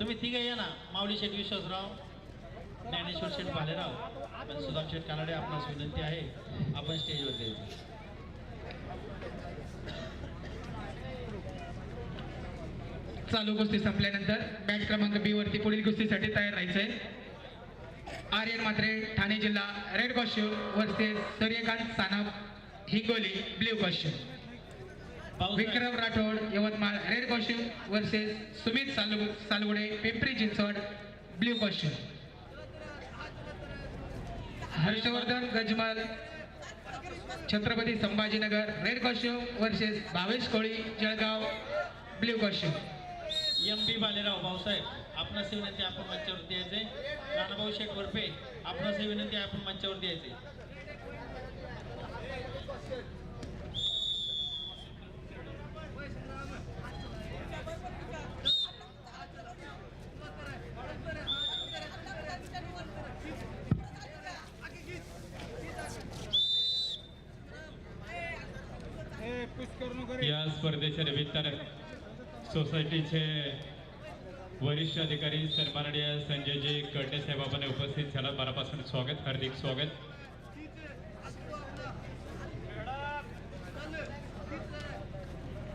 तुम्ही तिघे या ना. माऊली शेठ विश्वासराव ज्ञानेश्वर शेठ भालेराव आणि सुदाम शेठ कानडे आपणास विनंती आहे आपण स्टेजवर द्यायचं चालू कुस्ती संपल्यानंतर बॅच क्रमांक बी वरती पुढील कुस्तीसाठी तयार राहायचंय. आर्यन मात्रे ठाणे जिल्हा red costume versus Suryakant Sanap Hingoli blue costume Vikram Rathod Yavatmal red costume versus Sumit Salu Salgude Pimpri Chinchwad blue costume Harshvardhan Gajmal Chhatrapati Sambhajinagar red costume versus Bhavesh Koli Jalgaon blue costume M B Balerao Bhausaheb आपणास विनंती आपण मंचावरती यायचे राणाभाऊ शेठ वरपे आपणास विनंती आपण मंचावरती यायचे या स्पर्धेच्या निमित्तानं सोसायटीचे वरिष्ठ अधिकारी सन्माननीय संजयजी कडणे साहेब आपण उपस्थित झाला. मनापासून स्वागत हार्दिक स्वागत.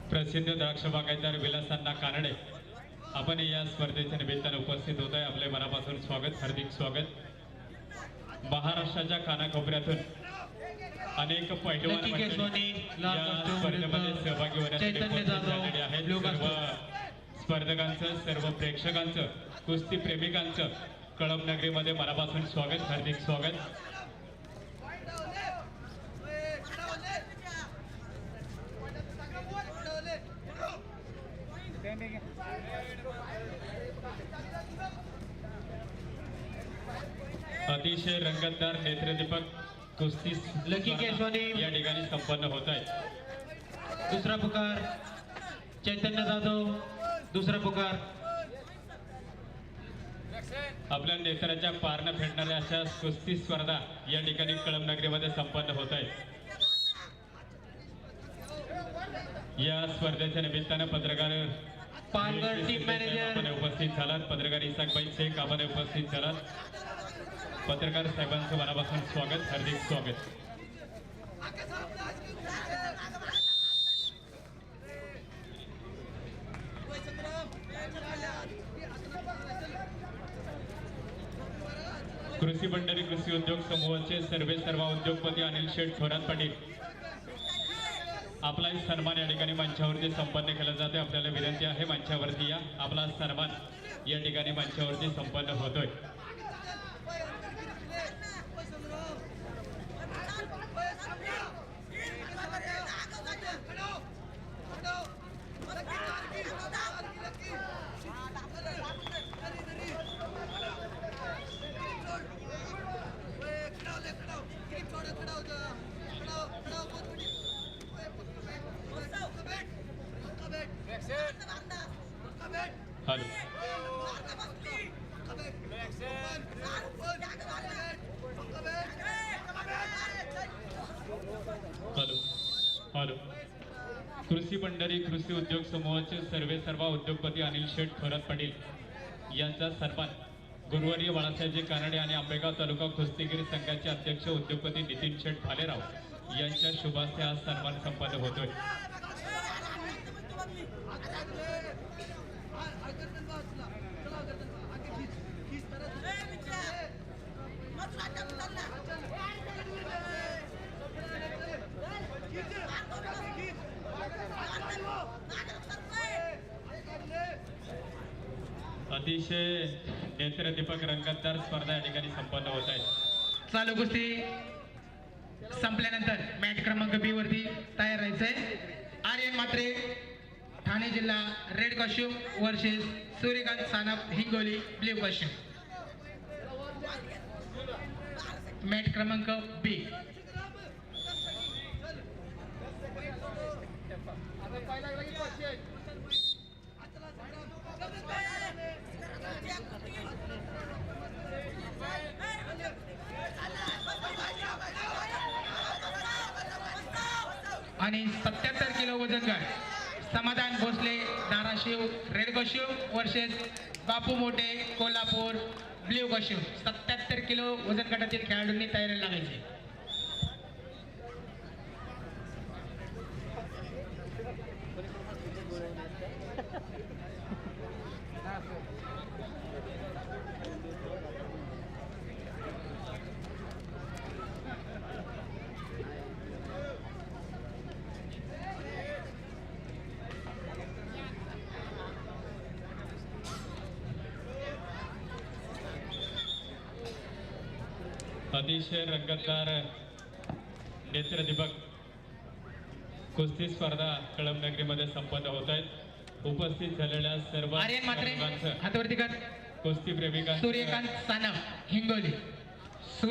प्रसिद्ध द्राक्ष बागायतदार विलासांना कानडे आपण या स्पर्धेच्या निमित्तानं उपस्थित होत आहे आपले मनापासून स्वागत हार्दिक स्वागत. महाराष्ट्राच्या कानाकोपऱ्यातून अनेक पैलवान स्पर्धेमध्ये सहभागी होण्यासाठी आहेत. सर्व. स्पर्धकांचं सर्व प्रेक्षकांचं कुस्ती प्रेमिकांचं कळम नगरीमध्ये मनापासून स्वागत हार्दिक स्वागत. अतिशय रंगतदार नेत्रदीपक. कुस्ती लकी केसवानी. या ठिकाणी संपन्न होत आहे दुसरा पुकार चैतन्य जाधव. दुसरा पुकार. आपल्या नेत्राच्या पारणं फेडणाऱ्या अशा कुस्ती स्पर्धा या ठिकाणी कळम नगरीमध्ये संपन्न होत आहे या स्पर्धेच्या निमित्तानं पत्रकार पालघर टीम मॅनेजर. उपस्थित झालात. पत्रकार इसाकबाई शेख आपण उपस्थित झालात. पत्रकार साहेबांचं मनापासून स्वागत हार्दिक स्वागत. कृषी भंडारी कृषी उद्योग समूहाचे सर्वे सर्व उद्योगपती अनिल शेठ थोरात पाटील. आपलाही सन्मान या ठिकाणी मंचावरती संपन्न केला जाते आपल्याला विनंती आहे मंचावरती या. आपला सन्मान या ठिकाणी मंचावरती संपन्न होतोय. हॅलो. हॅलो. हॅलो कृषी मंडळी कृषी उद्योग समूहाचे सर्वे सर्व उद्योगपती अनिल शेठ थोरात पाटील यांचा सन्मान गुरुवारी बाळासाहेबजी कानडे आणि आंबेगाव तालुका कुस्तीगिरी संघाचे अध्यक्ष उद्योगपती नितीन शेठ भालेराव यांच्या शुभास्ते आज सन्मान संपन्न होतोय. अतिशय नेत्रदीपक रंगतदार स्पर्धा या ठिकाणी संपन्न होत आहे चालू कुस्ती संपल्यानंतर मॅच क्रमांक बी वरती तयार राहायचंय. आर्यन मात्रे ठाणे जिल्हा red costume versus Suryakant Sanap Hingoli blue costume match क्रमांक बी आणि सत्याहत्तर किलो वजन गट समाधान भोसले धाराशिव रेड गोशिव वर्सेस बापू मोठे कोल्हापूर ब्ल्यू गोशिव सत्याहत्तर किलो वजन गटातील खेळाडूंनी तयारी लागायची. अतिशय रंगतदार नेत्रदीपक कुस्ती स्पर्धा कळमनगरीमध्ये संपन्न होत आहेत. उपस्थित झालेल्या सर्व कुस्ती प्रेमिकांचं सूर्यकांत सानप हिंगोली.